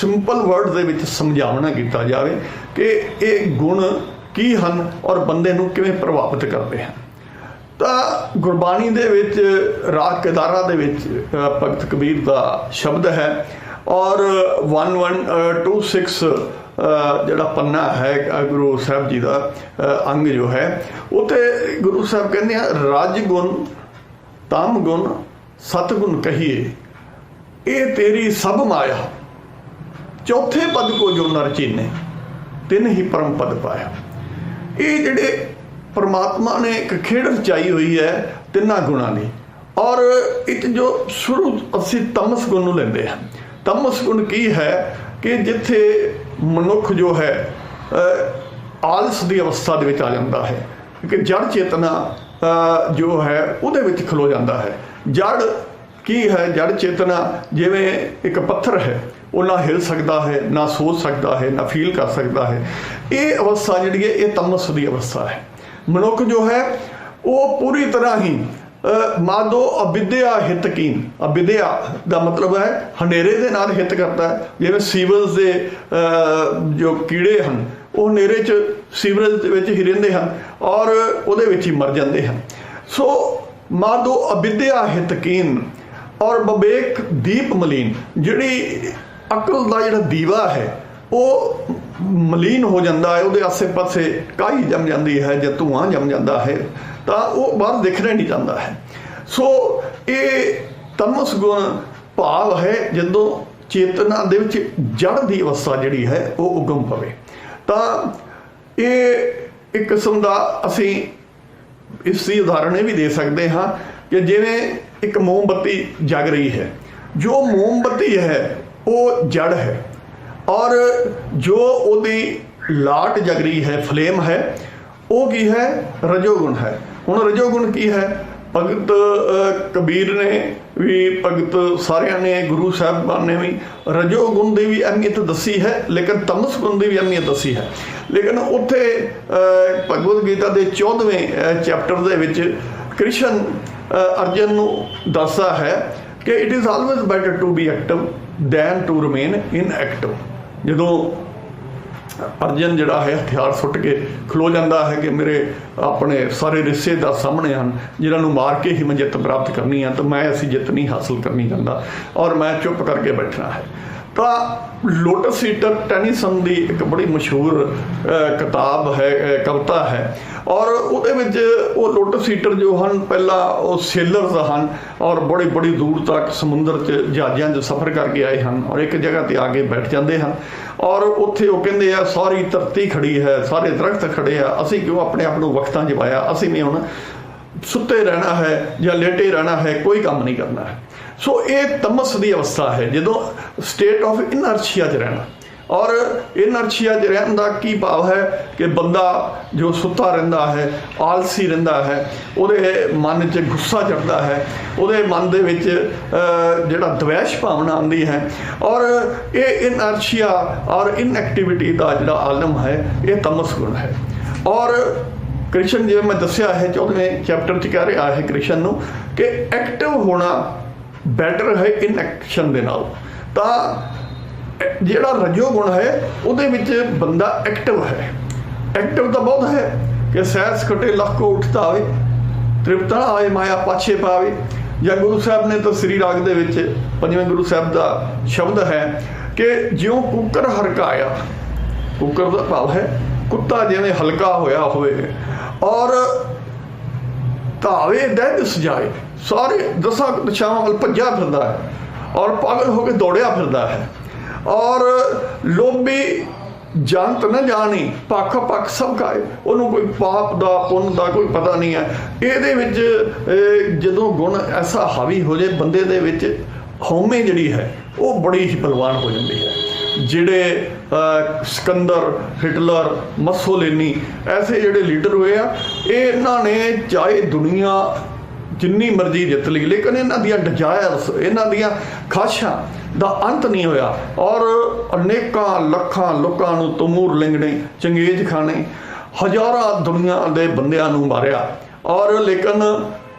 Simple word ਦੇ ਵਿੱਚ ਸਮਝਾਉਣਾ ਕੀਤਾ ਜਾਵੇ ਕਿ ਇਹ ਗੁਣ ਕੀ ਹਨ ਔਰ ਬੰਦੇ ਨੂੰ ਕਿਵੇਂ ਪ੍ਰਭਾਵਿਤ ਕਰਦੇ ਹਨ। ਤਾਂ ਗੁਰਬਾਣੀ ਦੇ ਵਿੱਚ ਰਾਗ ਕੇਦਾਰਾ ਦੇ ਵਿੱਚ ਭਗਤ ਕਬੀਰ ਦਾ ਸ਼ਬਦ ਹੈ ਔਰ 1126 ਅ, ਜਿਹੜਾ ਪੰਨਾ ਹੈ ਗੁਰੂ ਸਾਹਿਬ ਜੀ ਦਾ ਅੰਗ ਜੋ ਹੈ ਉਤੇ ਗੁਰੂ ਸਾਹਿਬ ਕਹਿੰਦੇ ਆ ਰਜ ਗੁਣ ਤਮ ਗੁਣ ਸਤ ਗੁਣ ਕਹੀਏ। ਇਹ ਤੇਰੀ ਸਭ ਮਾਇਆ ਚੌਥੇ ਪਦ ਕੋ ਜੋ ਨਰ ਚੀਨੇ ਤਿੰਨ ਹੀ ਪਰਮ ਪਦ ਪਾਇਆ। ਇਹ ਜਿਹੜੇ ਪਰਮਾਤਮਾ ਨੇ ਇੱਕ ਖੇਡ ਰਚਾਈ ਹੋਈ ਹੈ, ਤਿੰਨਾਂ ਗੁਣਾਂ ਦੀ ਔਰ ਇਹ ਜੋ ਸ਼ੁਰੂ ਅਸੀਂ ਤਮਸ ਗੁਣ ਨੂੰ ਲੈਂਦੇ ਹਾਂ। ਤਮਸ ਗੁਣ ਕੀ ਹੈ ਕਿ ਜਿੱਥੇ ਮਨੁੱਖ ਜੋ ਹੈ ਆਲਸ ਦੀ ਅਵਸਥਾ ਦੇ ਵਿੱਚ ਆ ਜਾਂਦਾ ਹੈ। ਕਿ ਜੜ ਚੇਤਨਾ ਜੋ ਹੈ, ਉਹਦੇ ਵਿੱਚ ਖਲੋ ਜਾਂਦਾ ਹੈ। ਜੜ ਕੀ ਹੈ ਜੜ ਚੇਤਨਾ? ਜਿਵੇਂ ਇੱਕ ਪੱਥਰ ਹੈ ਉਹ ਨਾ ਹਿਲ ਸਕਦਾ ਹੈ ਨਾ ਸੋਚ ਸਕਦਾ ਹੈ ਨਾ ਫੀਲ ਕਰ ਸਕਦਾ ਹੈ। ਇਹ ਅਵਸਥਾ ਜਿਹੜੀ ਹੈ ਇਹ ਤਮਸ ਦੀ ਅਵਸਥਾ ਹੈ। ਮਨੁੱਖ ਜੋ ਹੈ ਉਹ ਪੂਰੀ ਤਰ੍ਹਾਂ ਹੀ ਅਹ, ਮਾਦੋ ਅਬਿਦਿਆ ਹਿਤਕੀਨ ਅਵਿਦਿਆ ਦਾ ਮਤਲਬ ਹੈ ਹਨੇਰੇ ਦੇ ਨਾਲ ਹਿੱਤ ਕਰਦਾ ਹੈ। ਜਿਵੇਂ ਸੀਵਰਸ ਦੇ ਜੋ ਕੀੜੇ ਹਨ ਉਹ ਹਨੇਰੇ 'ਚ ਸੀਵਰੇਜ ਦੇ ਵਿੱਚ ਹੀ ਰਹਿੰਦੇ ਹਨ ਔਰ ਉਹਦੇ ਵਿੱਚ ਹੀ ਮਰ ਜਾਂਦੇ ਹਨ। ਸੋ ਮਾਦੋ ਅਬਿਦਿਆ ਹਿਤਕੀਨ ਔਰ ਬਵੇਕ ਦੀਪ ਮਲੀਨ, ਜਿਹੜੀ ਅਕਲ ਦਾ ਜਿਹੜਾ ਦੀਵਾ ਹੈ, ਉਹ ਮਲੀਨ ਹੋ ਜਾਂਦਾ ਹੈ, ਉਹਦੇ ਆਸੇ-ਪਾਸੇ ਕਾਈ ਜੰਮ ਜਾਂਦੀ ਹੈ, ਜਾਂ ਧੂਆਂ ਜੰਮ ਜਾਂਦਾ ਹੈ, ਤਾਂ ਉਹ ਬਾਹਰ ਦਿਖਣਾ ਨਹੀਂ ਜਾਂਦਾ ਹੈ। ਸੋ ਇਹ ਤਮਸ ਗੁਣ ਭਾਵ ਹੈ, ਜਦੋਂ ਚੇਤਨਾ ਦੇ ਵਿੱਚ ਜੜ ਦੀ ਅਵਸਥਾ ਜਿਹੜੀ ਹੈ, ਉਹ ਉਗਮ ਪਵੇ। ਤਾਂ ਇਹ ਇੱਕ ਕਿਸਮ ਦਾ ਅਸੀਂ ਇਸ ਦੀ ਉਦਾਹਰਣ ਇਹ ਵੀ ਦੇ ਸਕਦੇ ਹਾਂ ਕਿ ਜਿਵੇਂ ਇੱਕ ਮੋਮਬੱਤੀ ਜਗ ਰਹੀ ਹੈ। ਜੋ ਮੋਮਬੱਤੀ ਹੈ ਉਹ ਜੜ ਹੈ। ਔਰ ਜੋ ਉਹਦੀ ਲਾਟ ਜਗ ਰਹੀ ਹੈ ਫਲੇਮ ਹੈ ਉਹ ਕੀ ਹੈ? ਰਜੋਗੁਣ ਹੈ। ਹੁਣ ਰਜੋਗੁਣ ਕੀ ਹੈ? ਭਗਤ ਕਬੀਰ ਨੇ ਵੀ ਭਗਤ ਸਾਰਿਆਂ ਨੇ ਗੁਰੂ ਸਾਹਿਬਾਨ ਨੇ ਵੀ ਰਜੋਗੁਣ ਦੀ ਵੀ ਅਹਿਮੀਅਤ ਦੱਸੀ ਹੈ ਲੇਕਿਨ ਤਮਸ ਗੁਣ ਦੀ ਵੀ ਅਹਿਮੀਅਤ ਦੱਸੀ ਹੈ। ਲੇਕਿਨ ਉੱਥੇ ਅ, ਭਗਵਦ ਗੀਤਾ ਦੇ 14ਵੇਂ ਚੈਪਟਰ ਦੇ ਵਿੱਚ ਕ੍ਰਿਸ਼ਨ ਅਰਜਨ ਨੂੰ ਦੱਸਦਾ ਹੈ ਕਿ it is always better to be active than to remain inactive ਜਦੋਂ ਅਰਜਨ ਜਿਹੜਾ ਹੈ, ਹਥਿਆਰ ਸੁੱਟ ਕੇ ਖਲੋ ਜਾਂਦਾ ਹੈ ਕਿ ਮੇਰੇ ਆਪਣੇ ਸਾਰੇ ਰਿਸ਼ਤੇਦਾਰ ਸਾਹਮਣੇ ਹਨ, ਜਿਨ੍ਹਾਂ ਨੂੰ ਮਾਰ ਕੇ ਹੀ ਮੈਂ ਜਿੱਤ ਪ੍ਰਾਪਤ ਕਰਨੀ ਹੈ ਤਾਂ ਮੈਂ ਅਸੀਂ ਜਿੱਤ ਨਹੀਂ ਹਾਸਲ ਕਰਨੀ ਚਾਹੁੰਦਾ। ਔਰ ਮੈਂ ਚੁੱਪ ਕਰਕੇ ਬੈਠਣਾ ਹੈ। ਤਾਂ ਲੋਟਸ ਈਟਰ ਟੈਨੀਸਨ ਦੀ ਇੱਕ ਬੜੀ ਮਸ਼ਹੂਰ ਕਿਤਾਬ ਹੈ ਕਵਿਤਾ ਹੈ। ਔਰ ਉਹਦੇ ਵਿੱਚ ਉਹ ਲੋਟਸ ਈਟਰ ਜੋ ਹਨ, ਪਹਿਲਾਂ ਉਹ ਸੇਲਰਸ ਹਨ ਔਰ ਬੜੀ ਬੜੀ ਦੂਰ ਤੱਕ ਸਮੁੰਦਰ 'ਚ ਜਹਾਜ਼ਾਂ 'ਚ ਸਫ਼ਰ ਕਰਕੇ ਆਏ ਹਨ ਔਰ ਇੱਕ ਜਗ੍ਹਾ ਤੇ ਆ ਕੇ ਬੈਠ ਜਾਂਦੇ ਹਨ। ਔਰ ਉੱਥੇ ਉਹ ਕਹਿੰਦੇ ਆ, ਸਾਰੀ ਧਰਤੀ ਖੜੀ ਹੈ, ਸਾਰੇ ਦਰਖਤ ਖੜੇ ਆ, ਅਸੀਂ ਕਿਉਂ ਆਪਣੇ ਆਪ ਨੂੰ ਵਕਤਾਂ 'ਚ ਪਾਇਆ ਅਸੀਂ ਵੀ ਹੁਣ ਸੁੱਤੇ ਰਹਿਣਾ ਹੈ ਜਾਂ ਲੇਟੇ ਰਹਿਣਾ ਹੈ, ਕੋਈ ਕੰਮ ਨਹੀਂ ਕਰਨਾ ਹੈ। ਸੋ ਇਹ ਤਮਸ ਦੀ ਅਵਸਥਾ ਹੈ, ਜਦੋਂ ਸਟੇਟ ਆਫ ਇਨਰਸ਼ੀਆ 'ਚ ਰਹਿਣਾ। ਔਰ ਇਨਰਸ਼ੀਆ 'ਚ ਰਹਿਣ ਦਾ ਕੀ ਭਾਵ ਹੈ ਕਿ ਬੰਦਾ ਜੋ ਸੁੱਤਾ ਰਹਿੰਦਾ ਹੈ, ਆਲਸੀ ਰਹਿੰਦਾ ਹੈ, ਉਹਦੇ ਮਨ 'ਚ ਗੁੱਸਾ ਚੜਦਾ ਹੈ, ਉਹਦੇ ਮਨ ਦੇ ਵਿੱਚ ਜਿਹੜਾ ਦਵੈਸ਼ ਭਾਵਨਾ ਆਉਂਦੀ ਹੈ। ਔਰ ਇਹ ਇਨਰਸ਼ੀਆ ਔਰ ਇਨਐਕਟੀਵਿਟੀ ਦਾ ਜਿਹੜਾ ਆਲਮ ਹੈ, ਇਹ ਤਮਸ ਗੁਣ ਹੈ। ਔਰ ਕ੍ਰਿਸ਼ਨ, ਜਿਵੇਂ ਮੈਂ ਦੱਸਿਆ ਹੈ 14ਵੇਂ ਚੈਪਟਰ 'ਚ ਕਹਿ ਰਿਹਾ ਹੈ ਕ੍ਰਿਸ਼ਨ ਨੂੰ ਕਿ ਐਕਟਿਵ ਹੋਣਾ ਬੈਟਰ ਹੈ ਇਨ ਐਕਸ਼ਨ ਦੇ ਨਾਲ। ਤਾਂ ਜਿਹੜਾ ਰਜੋ ਗੁਣ ਹੈ, ਉਹਦੇ ਵਿੱਚ ਬੰਦਾ ਐਕਟਿਵ ਹੈ। ਐਕਟਿਵ ਤਾਂ ਬਹੁਤ ਹੈ ਕਿ ਸੈਰ ਕਟੇ ਲੱਖ ਕੋ ਉੱਠਦਾ ਆਵੇ ਤ੍ਰਿਪਤਾ ਆਏ ਮਾਇਆ ਪਾਛੇ ਪਾਵੇ। ਜਾਂ ਗੁਰੂ ਸਾਹਿਬ ਨੇ ਤਾਂ ਸ੍ਰੀ ਰਾਗ ਦੇ ਵਿੱਚ ਪੰਜਵੇਂ ਗੁਰੂ ਸਾਹਿਬ ਦਾ ਸ਼ਬਦ ਹੈ ਕਿ ਜਿਉਂ ਕੁੱਕਰ ਹਰਕਾਇਆ, ਕੁੱਕਰ ਦਾ ਭਾਵ ਹੈ, ਕੁੱਤਾ ਜਿਵੇਂ ਹਲਕਾ ਹੋਇਆ ਹੋਵੇ ਔਰ ਧਾਵੇ ਦਹਿ ਸਜਾਏ ਸਾਰੇ ਦਸਾਂ ਦਿਸ਼ਾਵਾਂ ਵੱਲ ਭੱਜਿਆ ਫਿਰਦਾ ਹੈ ਔਰ ਪਾਗਲ ਹੋ ਕੇ ਦੌੜਿਆ ਫਿਰਦਾ ਹੈ। ਔਰ ਲੋਭੀ ਜੰਤ ਨਾ ਜਾਣੀ ਪੱਖ ਪੱਖ ਸਭ ਖਾਏ ਉਹਨੂੰ ਕੋਈ ਪਾਪ ਦਾ, ਪੁੰਨ ਦਾ ਕੋਈ ਪਤਾ ਨਹੀਂ ਹੈ। ਇਹਦੇ ਵਿੱਚ ਜਦੋਂ ਗੁਣ ਐਸਾ ਹਾਵੀ ਹੋ ਜਾਏ, ਬੰਦੇ ਦੇ ਵਿੱਚ ਹਉਮੈ ਜਿਹੜੀ ਹੈ, ਉਹ ਬੜੀ ਹੀ ਬਲਵਾਨ ਹੋ ਜਾਂਦੀ ਹੈ। ਜਿਹੜੇ ਸਿਕੰਦਰ, ਹਿਟਲਰ, ਮਸੋਲਿਨੀ, ਐਸੇ ਜਿਹੜੇ ਲੀਡਰ ਹੋਏ ਆ, ਇਹਨਾਂ ਨੇ ਚਾਹੇ ਦੁਨੀਆ ਜਿੰਨੀ ਮਰਜ਼ੀ ਜਿੱਤ ਲਈ, ਲੇਕਿਨ ਇਹਨਾਂ ਦੀਆਂ ਡਿਜ਼ਾਇਰਸ ਇਹਨਾਂ ਦੀਆਂ ਖਾਸ਼ਾਂ ਦਾ ਅੰਤ ਨਹੀਂ ਹੋਇਆ। ਔਰ ਅਨੇਕਾਂ ਲੱਖਾਂ ਲੋਕਾਂ ਨੂੰ ਤਮੂਰ ਲਿੰਗਣੇ ਚੰਗੇਜ ਖਾਣੇ, ਹਜ਼ਾਰਾਂ ਦੁਨੀਆਂ ਦੇ ਬੰਦਿਆਂ ਨੂੰ ਮਾਰਿਆ। ਔਰ ਲੇਕਿਨ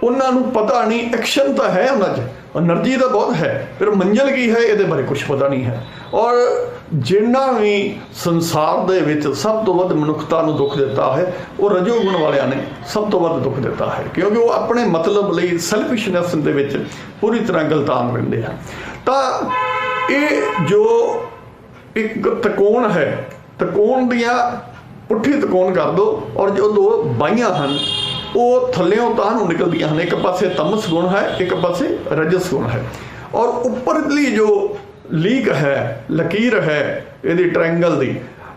ਉਹਨਾਂ ਨੂੰ ਪਤਾ ਨਹੀਂ ਐਕਸ਼ਨ ਤਾਂ ਹੈ ਉਹਨਾਂ 'ਚ। ਐਨਰਜੀ ਤਾਂ ਬਹੁਤ ਹੈ, ਫਿਰ ਮੰਜ਼ਲ ਕੀ ਹੈ, ਇਹਦੇ ਬਾਰੇ ਕੁਝ ਪਤਾ ਨਹੀਂ ਹੈ। ਔਰ ਜਿੰਨਾ ਵੀ ਸੰਸਾਰ ਦੇ ਵਿੱਚ ਸਭ ਤੋਂ ਵੱਧ ਮਨੁੱਖਤਾ ਨੂੰ ਦੁੱਖ ਦਿੱਤਾ ਹੈ, ਉਹ ਰਜੋ ਰਜੋਗੁਣ ਵਾਲਿਆਂ ਨੇ ਸਭ ਤੋਂ ਵੱਧ ਦੁੱਖ ਦਿੱਤਾ ਹੈ, ਕਿਉਂਕਿ ਉਹ ਆਪਣੇ ਮਤਲਬ ਲਈ ਸੈਲਫਿਸ਼ਨੈਸ ਦੇ ਵਿੱਚ ਪੂਰੀ ਤਰ੍ਹਾਂ ਗਲਤਾਨ ਰਹਿੰਦੇ ਹਨ। ਤਾਂ ਇਹ ਜੋ ਇੱਕ ਤਕੋਣ ਹੈ, ਤਕੋਣ ਦੀਆਂ ਪੁੱਠੀ ਤਕੋਣ ਕਰ ਦੋ ਔਰ ਜੋ ਦੋ ਬਾਈਆਂ ਹਨ, ਉਹ ਥੱਲਿਓਂ ਤਾਂ ਨੂੰ ਨਿਕਲਦੀਆਂ ਹਨ। ਇੱਕ ਪਾਸੇ ਤਮਸ ਗੁਣ ਹੈ, ਇੱਕ ਪਾਸੇ ਰਜਸ ਗੁਣ ਹੈ। ਔਰ ਉੱਪਰਲੀ ਜੋ ਲੀਕ ਹੈ ਲਕੀਰ ਹੈ ਇਹਦੀ ਟ੍ਰਾਇੰਗਲ ਦੀ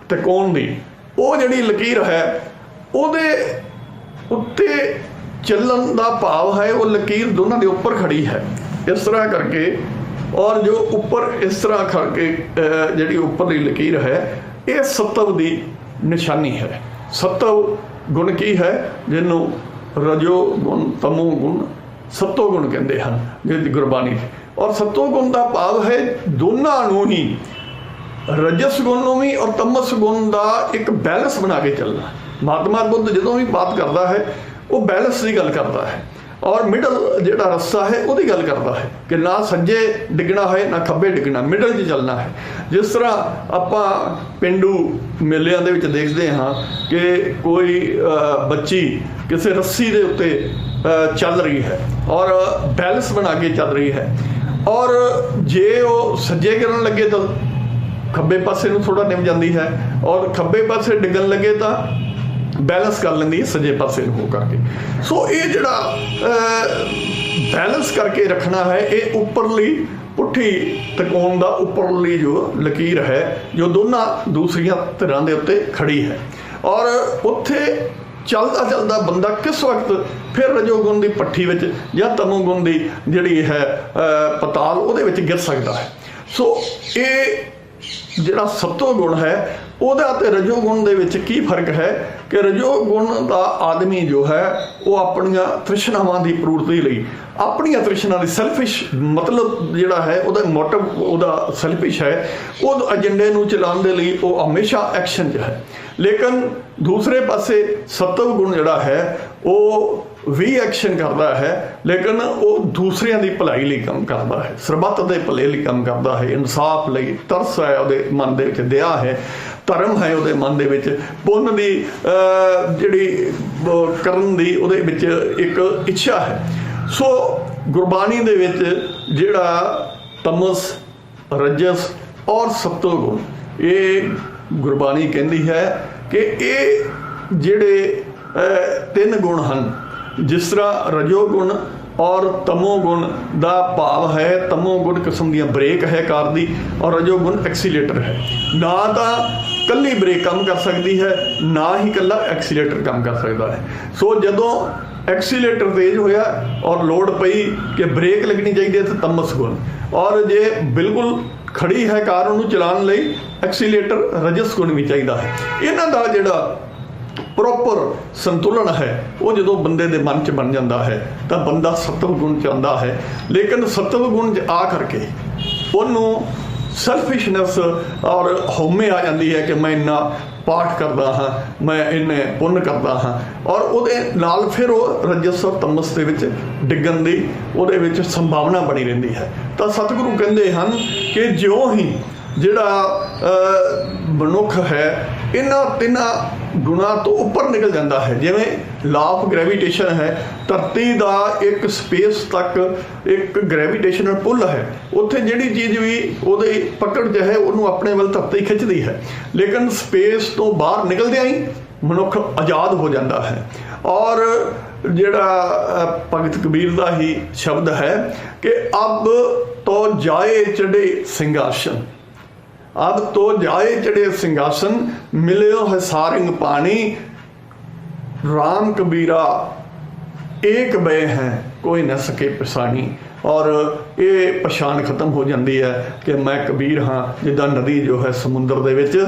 ਤਕੋਣ ਦੀ? ਉਹ ਜਿਹੜੀ ਲਕੀਰ ਹੈ ਉਹਦੇ ਉੱਤੇ ਚੱਲਣ ਦਾ ਭਾਵ ਹੈ ਉਹ ਲਕੀਰ ਦੋਨਾਂ ਦੇ ਉੱਪਰ ਖੜੀ ਹੈ। ਇਸ ਤਰ੍ਹਾਂ ਕਰਕੇ ਔਰ ਜੋ ਉੱਪਰ ਇਸ ਤਰ੍ਹਾਂ ਕਰਕੇ ਅਹ, ਜਿਹੜੀ ਉੱਪਰਲੀ ਲਕੀਰ ਹੈ ਇਹ ਸਤਵ ਦੀ ਨਿਸ਼ਾਨੀ ਹੈ। ਸਤਵ ਗੁਣ ਕੀ ਹੈ? ਜਿਹਨੂੰ ਰਜੋ ਗੁਣ ਤਮੋ ਗੁਣ ਸਤੋ ਗੁਣ ਕਹਿੰਦੇ ਹਨ ਜਿਹਦੀ ਗੁਰਬਾਣੀ 'ਚ ਔਰ ਸਤੋ ਗੁਣ ਦਾ ਭਾਵ ਹੈ ਦੋਨਾਂ ਨੂੰ ਹੀ। ਰਜਸ ਗੁਣ ਨੂੰ ਵੀ ਔਰ ਤਮਸ ਗੁਣ ਦਾ ਇੱਕ ਬੈਲੈਂਸ ਬਣਾ ਕੇ ਚੱਲਣਾ। ਮਹਾਤਮਾ ਬੁੱਧ ਜਦੋਂ ਵੀ ਬਾਤ ਕਰਦਾ ਹੈ, ਉਹ ਬੈਲੈਂਸ ਦੀ ਗੱਲ ਕਰਦਾ ਹੈ। ਔਰ ਮਿਡਲ ਜਿਹੜਾ ਰਸਤਾ ਹੈ, ਉਹਦੀ ਗੱਲ ਕਰਦਾ ਹੈ ਕਿ ਨਾ ਸੱਜੇ ਡਿੱਗਣਾ ਹੈ, ਨਾ ਖੱਬੇ ਡਿੱਗਣਾ ਮਿਡਲ 'ਚ ਚੱਲਣਾ ਹੈ। ਜਿਸ ਤਰ੍ਹਾਂ ਆਪਾਂ ਪਿੰਡੂ ਮੇਲਿਆਂ ਦੇ ਵਿੱਚ ਦੇਖਦੇ ਹਾਂ ਕਿ ਕੋਈ ਬੱਚੀ ਕਿਸੇ ਰੱਸੀ ਦੇ ਉੱਤੇ ਚੱਲ ਰਹੀ ਹੈ ਔਰ ਬੈਲੈਂਸ ਬਣਾ ਕੇ ਚੱਲ ਰਹੀ ਹੈ। ਔਰ ਜੇ ਉਹ ਸੱਜੇ ਕਰਨ ਲੱਗੇ ਤਾਂ ਖੱਬੇ ਪਾਸੇ ਨੂੰ ਥੋੜਾ ਨਿਮ ਜਾਂਦੀ ਹੈ ਔਰ ਖੱਬੇ ਪਾਸੇ ਡਿੱਗਣ ਲੱਗੇ ਤਾਂ ਬੈਲੈਂਸ ਕਰ ਲੈਂਦੀ ਹੈ ਸੱਜੇ ਪਾਸੇ ਨੂੰ ਹੋ ਕਰਕੇ। ਸੋ ਇਹ ਜਿਹੜਾ ਬੈਲੈਂਸ ਕਰਕੇ ਰੱਖਣਾ ਹੈ, ਇਹ ਉੱਪਰਲੀ ਪੁੱਠੀ ਤਕੋਣ ਦਾ ਉੱਪਰਲੀ ਜੋ ਲਕੀਰ ਹੈ, ਜੋ ਦੋਨਾਂ ਦੂਸਰੀਆਂ ਧਿਰਾਂ ਦੇ ਉੱਤੇ ਖੜੀ ਹੈ। ਔਰ ਉੱਥੇ ਚੱਲਦਾ ਚੱਲਦਾ ਬੰਦਾ ਕਿਸ ਵਕਤ ਫਿਰ ਰਜੋਗੁਣ ਦੀ ਪੱਠੀ ਵਿੱਚ ਜਾਂ ਤਮੋਗੁਣ ਦੀ ਜਿਹੜੀ ਹੈ ਪਤਾਲ ਉਹਦੇ ਵਿੱਚ ਗਿਰ ਸਕਦਾ ਹੈ। ਸੋ ਇਹ ਜਿਹੜਾ ਸਤੋ ਗੁਣ ਹੈ, ਉਹਦਾ ਤੇ ਰਜੋਗੁਣ ਦੇ ਵਿੱਚ ਕੀ ਫ਼ਰਕ ਹੈ? ਕਿ ਰਜੋ ਗੁਣ ਦਾ ਆਦਮੀ ਜੋ ਹੈ, ਉਹ ਆਪਣੀਆਂ ਤ੍ਰਿਸ਼ਨਾਵਾਂ ਦੀ ਪੂਰਤੀ ਲਈ, ਆਪਣੀਆਂ ਤ੍ਰਿਸ਼ਨਾ ਦੀ ਸੈਲਫਿਸ਼ ਮਤਲਬ ਜਿਹੜਾ ਹੈ, ਉਹਦਾ ਮੋਟਿਵ ਉਹਦਾ ਸੈਲਫਿਸ਼ ਹੈ, ਉਹ ਏਜੰਡੇ ਨੂੰ ਚਲਾਉਣ ਦੇ ਲਈ ਉਹ ਹਮੇਸ਼ਾ ਐਕਸ਼ਨ 'ਚ ਹੈ। ਲੇਕਿਨ ਦੂਸਰੇ ਪਾਸੇ ਸਤਵ ਗੁਣ ਜਿਹੜਾ ਹੈ, ਉਹ ਵੀ ਐਕਸ਼ਨ ਕਰਦਾ ਹੈ, ਲੇਕਿਨ ਉਹ ਦੂਸਰਿਆਂ ਦੀ ਭਲਾਈ ਲਈ ਕੰਮ ਕਰਦਾ ਹੈ। ਸਰਬੱਤ ਦੇ ਭਲੇ ਲਈ ਕੰਮ ਕਰਦਾ ਹੈ। ਇਨਸਾਫ ਲਈ ਤਰਸ ਹੈ, ਉਹਦੇ ਮਨ ਦੇ ਵਿੱਚ ਦਇਆ ਹੈ। ਧਰਮ ਹੈ ਉਹਦੇ ਮਨ ਦੇ ਵਿੱਚ। ਪੁੰਨ ਦੀ ਜਿਹੜੀ ਕਰਨ ਦੀ ਉਹਦੇ ਵਿੱਚ ਇੱਕ ਇੱਛਾ ਹੈ। ਸੋ ਗੁਰਬਾਣੀ ਦੇ ਵਿੱਚ ਜਿਹੜਾ ਤਮਸ, ਰਜਸ ਔਰ ਸਤੋ ਗੁਣ, ਇਹ ਗੁਰਬਾਣੀ ਕਹਿੰਦੀ ਹੈ ਕਿ ਇਹ ਜਿਹੜੇ ਤਿੰਨ ਗੁਣ ਹਨ, ਜਿਸ ਤਰ੍ਹਾਂ ਰਜੋ ਗੁਣ ਔਰ ਤਮੋ ਗੁਣ ਦਾ ਭਾਵ ਹੈ, ਤਮੋ ਗੁਣ ਕਿਸਮ ਦੀਆਂ ਬ੍ਰੇਕ ਹੈ ਕਾਰ ਦੀ ਔਰ ਰਜੋ ਗੁਣ ਐਕਸੀਲੇਟਰ ਹੈ। ਨਾ ਤਾਂ ਕੱਲੀ ਬ੍ਰੇਕ ਕੰਮ ਕਰ ਸਕਦੀ ਹੈ, ਨਾ ਹੀ ਕੱਲਾ ਐਕਸੀਲੇਟਰ ਕੰਮ ਕਰ ਸਕਦਾ ਹੈ। ਸੋ ਜਦੋਂ ਐਕਸੀਲੇਟਰ ਤੇਜ਼ ਹੋਇਆ ਔਰ ਲੋਡ ਪਈ ਕਿ ਬ੍ਰੇਕ ਲੱਗਣੀ ਚਾਹੀਦੀ ਹੈ ਤਾਂ ਤਮਸ ਗੁਣ। ਔਰ ਜੇ ਬਿਲਕੁਲ ਖੜੀ ਹੈ ਕਾਰ ਉਹਨੂੰ ਚਲਾਉਣ ਲਈ ਐਕਸੀਲੇਟਰ ਰਜਸ ਗੁਣ ਵੀ ਚਾਹੀਦਾ ਹੈ। ਇਹਨਾਂ ਦਾ ਜਿਹੜਾ ਪ੍ਰੋਪਰ ਸੰਤੁਲਨ ਹੈ। ਉਹ ਜਦੋਂ ਬੰਦੇ ਦੇ ਮਨ 'ਚ ਬਣ ਜਾਂਦਾ ਹੈ, ਤਾਂ ਬੰਦਾ ਸਤਵ ਗੁਣ ਚ ਆਉਂਦਾ ਹੈ। ਲੇਕਿਨ ਸਤਵ ਗੁਣ 'ਚ ਆ ਕਰਕੇ ਉਹਨੂੰ ਸੈਲਫਿਸ਼ਨੈਸ ਔਰ ਹਉਮੈ ਆ ਜਾਂਦੀ ਹੈ ਕਿ ਮੈਂ ਇੰਨਾ ਪਾਠ ਕਰਦਾ ਹਾਂ, ਮੈਂ ਇੰਨੇ ਪੁੰਨ ਕਰਦਾ ਹਾਂ। ਔਰ ਉਹਦੇ ਨਾਲ ਫਿਰ ਉਹ ਰਜਸ ਔਰ ਤਮਸ ਦੇ ਵਿੱਚ ਡਿੱਗਣ ਦੀ, ਉਹਦੇ ਵਿੱਚ ਸੰਭਾਵਨਾ ਬਣੀ ਰਹਿੰਦੀ ਹੈ। ਤਾਂ ਸਤਿਗੁਰੂ ਕਹਿੰਦੇ ਹਨ ਕਿ ਜਿਉਂ ਹੀ ਜਿਹੜਾ ਮਨੁੱਖ ਹੈ, ਇਹਨਾਂ ਤਿੰਨਾਂ ਗੁਣਾਂ ਤੋਂ ਉੱਪਰ ਨਿਕਲ ਜਾਂਦਾ ਹੈ। ਜਿਵੇਂ ਲਾ ਆਫ ਗ੍ਰੈਵਿਟੇਸ਼ਨ ਹੈ, ਧਰਤੀ ਦਾ ਇੱਕ ਸਪੇਸ ਤੱਕ ਇੱਕ ਗ੍ਰੈਵਿਟੇਸ਼ਨਲ ਪੁੱਲ ਹੈ। ਉੱਥੇ ਜਿਹੜੀ ਚੀਜ਼ ਵੀ ਉਹਦੇ ਪਕੜ 'ਚ ਹੈ, ਉਹਨੂੰ ਆਪਣੇ ਵੱਲ ਧਰਤੀ ਖਿੱਚਦੀ ਹੈ। ਲੇਕਿਨ ਸਪੇਸ ਤੋਂ ਬਾਹਰ ਨਿਕਲਦਿਆਂ ਹੀ ਮਨੁੱਖ ਆਜ਼ਾਦ ਹੋ ਜਾਂਦਾ ਹੈ। ਔਰ ਜਿਹੜਾ ਭਗਤ ਕਬੀਰ ਦਾ ਹੀ ਸ਼ਬਦ ਹੈ ਕਿ, ਅਬ ਤੋਂ ਜਾਏ ਚੜੇ ਸਿੰਘਾਸਨ। ਅਬ ਤੋ ਜਾਏ ਚੜੇ ਸਿੰਘਾਸਨ ਮਿਲਿਓ ਹੈ ਸਾਰਿੰਗ ਪਾਣੀ। ਰਾਮ ਕਬੀਰਾ, ਏਕ ਬੇ ਹੈ, ਕੋਈ ਨਾ ਸਕੇ ਪਛਾਣੀ ਔਰ ਇਹ ਪਛਾਣ ਖਤਮ ਹੋ ਜਾਂਦੀ ਹੈ ਕਿ ਮੈਂ ਕਬੀਰ ਹਾਂ, ਜਿੱਦਾਂ ਨਦੀ ਜੋ ਹੈ ਸਮੁੰਦਰ ਦੇ ਵਿੱਚ।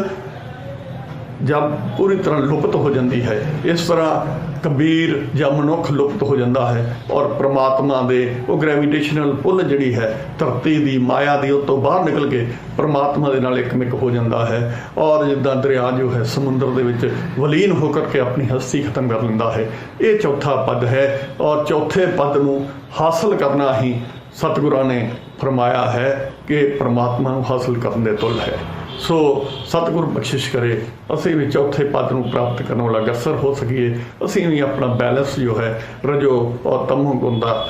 ਜਦ ਪੂਰੀ ਤਰ੍ਹਾਂ ਲੁਪਤ ਹੋ ਜਾਂਦੀ ਹੈ। ਇਸ ਤਰ੍ਹਾਂ ਕਬੀਰ ਜਾਂ ਮਨੁੱਖ ਲੁਪਤ ਹੋ ਜਾਂਦਾ ਹੈ ਔਰ ਪ੍ਰਮਾਤਮਾ ਦੇ ਉਹ ਗ੍ਰੈਵਿਟੇਸ਼ਨਲ ਪੁੱਲ ਜਿਹੜੀ ਹੈ, ਧਰਤੀ ਦੀ ਮਾਇਆ ਦੀ ਉਹ ਤੋਂ ਬਾਹਰ ਨਿਕਲ ਕੇ ਪ੍ਰਮਾਤਮਾ ਦੇ ਨਾਲ ਇੱਕਮਿਕ ਹੋ ਜਾਂਦਾ ਹੈ ਔਰ ਜਿੱਦਾਂ ਦਰਿਆ ਜੋ ਹੈ, ਸਮੁੰਦਰ ਦੇ ਵਿੱਚ ਵਲੀਨ ਹੋ ਕਰਕੇ ਆਪਣੀ ਹਸਤੀ ਖਤਮ ਕਰ ਲੈਂਦਾ ਹੈ। ਇਹ ਚੌਥਾ ਪਦ ਹੈ ਔਰ ਚੌਥੇ ਪਦ ਨੂੰ ਹਾਸਲ ਕਰਨਾ ਹੀ ਸਤਿਗੁਰਾਂ ਨੇ ਫਰਮਾਇਆ ਹੈ ਕਿ ਪ੍ਰਮਾਤਮਾ ਨੂੰ ਹਾਸਲ ਕਰਨ ਦੇ ਤੁਲ ਹੈ। ਸੋ ਸਤਿਗੁਰ ਬਖਸ਼ਿਸ਼ ਕਰੇ, ਅਸੀਂ ਵੀ ਚੌਥੇ ਪਦ ਨੂੰ ਪ੍ਰਾਪਤ ਕਰਨ ਵਾਲਾ ਅਗਸਰ ਹੋ ਸਕੀਏ। ਅਸੀਂ ਵੀ ਆਪਣਾ ਬੈਲੈਂਸ ਜੋ ਹੈ, ਰਜੋ ਔਰ ਤਮੋ ਗੁਣ ਦਾ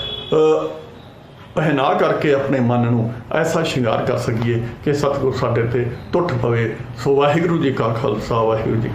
ਪਹਿਨਾ ਕਰਕੇ ਆਪਣੇ ਮਨ ਨੂੰ ਐਸਾ ਸ਼ਿੰਗਾਰ ਕਰ ਸਕੀਏ ਕਿ ਸਤਿਗੁਰ ਸਾਡੇ ਤੇ ਟੁੱਟ ਪਵੇ। ਸੋ ਵਾਹਿਗੁਰੂ ਜੀ ਕਾ ਖਾਲਸਾ, ਵਾਹਿਗੁਰੂ ਜੀ